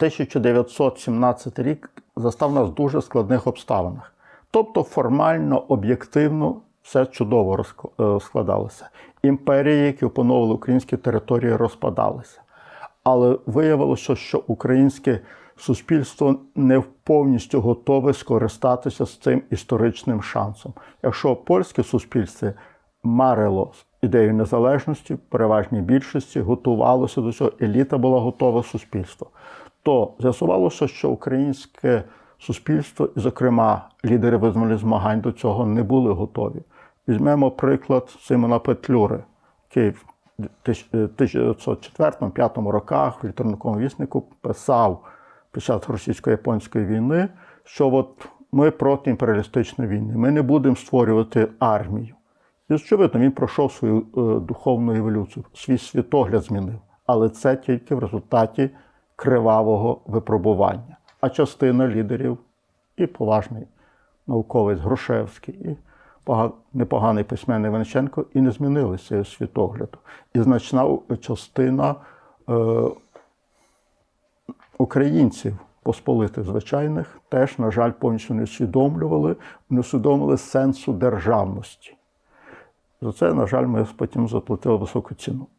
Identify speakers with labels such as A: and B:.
A: 1917 рік застав нас в дуже складних обставинах. Тобто, формально, об'єктивно все чудово е, складалося. Імперії, які опановували українські території, розпадалися. Але виявилося, що українське суспільство не повністю готове скористатися з цим історичним шансом. Якщо польське суспільство марило ідею незалежності, переважній більшості готувалося до цього, еліта була готова суспільство, то з'ясувалося, що українське суспільство, і, зокрема, лідери визвольних змагань до цього не були готові. Візьмемо приклад Симона Петлюри, який в 1904-1905 роках в літературному віснику писав під час російсько-японської війни, що от ми проти імперіалістичної війни, ми не будемо створювати армію. І очевидно, він пройшов свою е, духовну еволюцію, свій світогляд змінив. Але це тільки в результаті кривавого випробування. А частина лідерів і поважний науковець Грушевський, і непоганий письменник Вениченко і не змінилися світогляду. І значна частина е, українців, посполитих звичайних, теж, на жаль, повністю не усвідомлювали, не усвідомили сенсу державності. За це, на жаль, ми потім заплатили високу ціну.